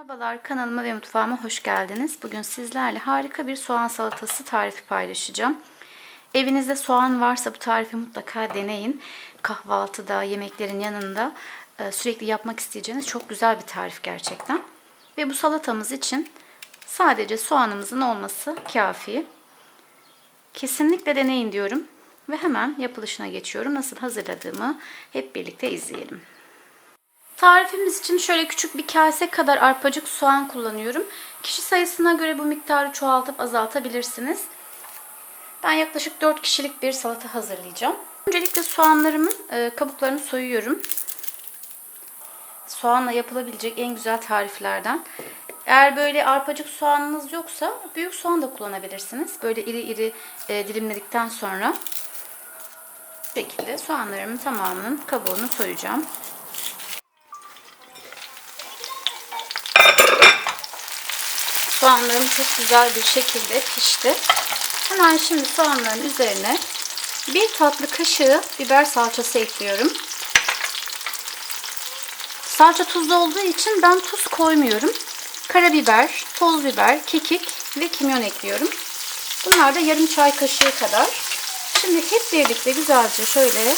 Merhabalar kanalıma ve mutfağıma hoş geldiniz. Bugün sizlerle harika bir soğan salatası tarifi paylaşacağım. Evinizde soğan varsa bu tarifi mutlaka deneyin. Kahvaltıda, yemeklerin yanında e, sürekli yapmak isteyeceğiniz çok güzel bir tarif gerçekten. Ve bu salatamız için sadece soğanımızın olması kafi. Kesinlikle deneyin diyorum. Ve hemen yapılışına geçiyorum. Nasıl hazırladığımı hep birlikte izleyelim. Tarifimiz için şöyle küçük bir kase kadar arpacık soğan kullanıyorum. Kişi sayısına göre bu miktarı çoğaltıp azaltabilirsiniz. Ben yaklaşık 4 kişilik bir salata hazırlayacağım. Öncelikle soğanlarımın e, kabuklarını soyuyorum. Soğanla yapılabilecek en güzel tariflerden. Eğer böyle arpacık soğanınız yoksa büyük soğan da kullanabilirsiniz. Böyle iri iri e, dilimledikten sonra bu şekilde soğanlarımın tamamının kabuğunu soyacağım. Soğanlarım çok güzel bir şekilde pişti. Hemen şimdi soğanların üzerine bir tatlı kaşığı biber salçası ekliyorum. Salça tuzlu olduğu için ben tuz koymuyorum. Karabiber, toz biber, kekik ve kimyon ekliyorum. Bunlar da yarım çay kaşığı kadar. Şimdi hep birlikte güzelce şöyle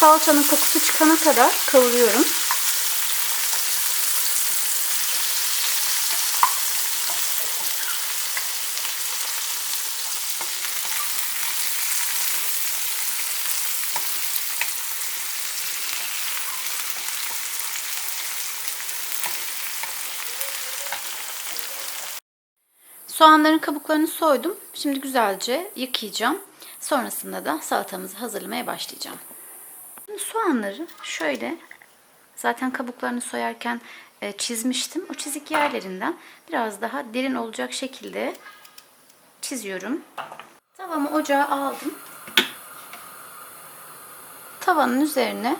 salçanın kokusu çıkana kadar kavuruyorum. Soğanların kabuklarını soydum. Şimdi güzelce yıkayacağım. Sonrasında da salatamızı hazırlamaya başlayacağım. Soğanları şöyle zaten kabuklarını soyarken e, çizmiştim. O çizik yerlerinden biraz daha derin olacak şekilde çiziyorum. Tavamı ocağa aldım. Tavanın üzerine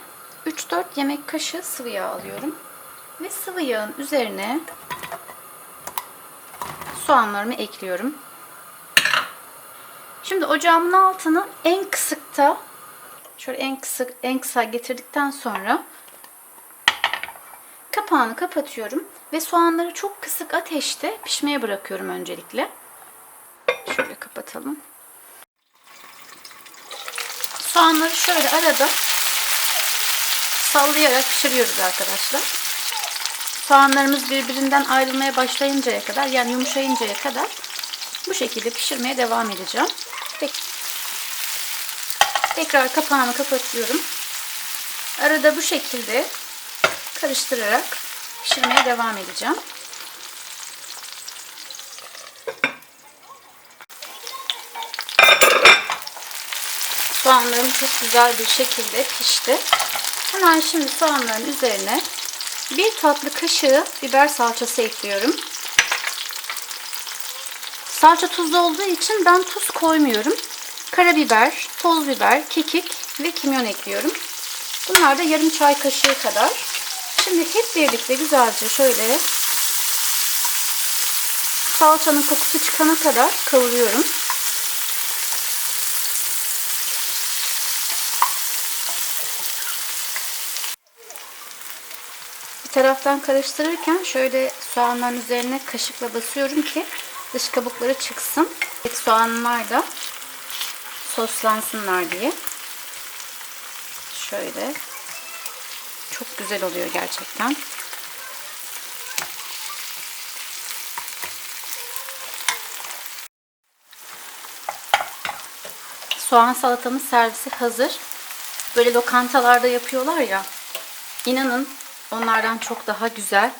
3-4 yemek kaşığı sıvı yağ alıyorum. Ve sıvı yağın üzerine soğanlarımı ekliyorum. Şimdi ocağımın altını en kısıkta şöyle en kısık en kısa getirdikten sonra kapağını kapatıyorum ve soğanları çok kısık ateşte pişmeye bırakıyorum öncelikle. Şöyle kapatalım. Soğanları şöyle arada sallayarak pişiriyoruz arkadaşlar. Soğanlarımız birbirinden ayrılmaya başlayıncaya kadar yani yumuşayıncaya kadar bu şekilde pişirmeye devam edeceğim. Tekrar kapağını kapatıyorum. Arada bu şekilde karıştırarak pişirmeye devam edeceğim. Soğanlarım çok güzel bir şekilde pişti. Hemen şimdi soğanların üzerine bir tatlı kaşığı biber salçası ekliyorum. Salça tuzlu olduğu için ben tuz koymuyorum. Karabiber, toz biber, kekik ve kimyon ekliyorum. Bunlar da yarım çay kaşığı kadar. Şimdi hep birlikte güzelce şöyle salçanın kokusu çıkana kadar kavuruyorum. Taraftan karıştırırken şöyle soğanların üzerine kaşıkla basıyorum ki dış kabukları çıksın. Soğanlar da soslansınlar diye. Şöyle. Çok güzel oluyor gerçekten. Soğan salatamız servisi hazır. Böyle lokantalarda yapıyorlar ya. İnanın onlardan çok daha güzel.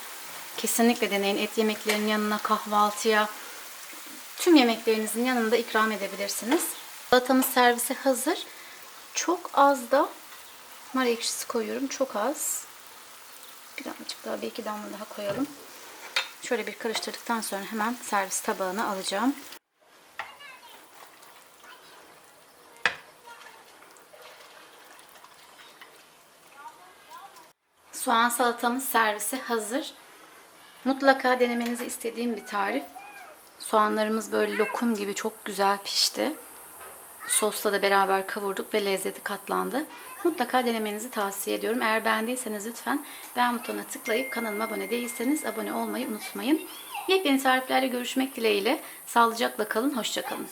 Kesinlikle deneyin. Et yemeklerinin yanına kahvaltıya, tüm yemeklerinizin yanında ikram edebilirsiniz. Salatamız servise hazır. Çok az da nar ekşisi koyuyorum. Çok az. Birazcık daha bir iki damla daha koyalım. Şöyle bir karıştırdıktan sonra hemen servis tabağına alacağım. Soğan salatamız servise hazır. Mutlaka denemenizi istediğim bir tarif. Soğanlarımız böyle lokum gibi çok güzel pişti. Sosla da beraber kavurduk ve lezzeti katlandı. Mutlaka denemenizi tavsiye ediyorum. Eğer beğendiyseniz lütfen beğen butonuna tıklayıp kanalıma abone değilseniz abone olmayı unutmayın. Yepyeni tariflerle görüşmek dileğiyle. Sağlıcakla kalın, hoşçakalın.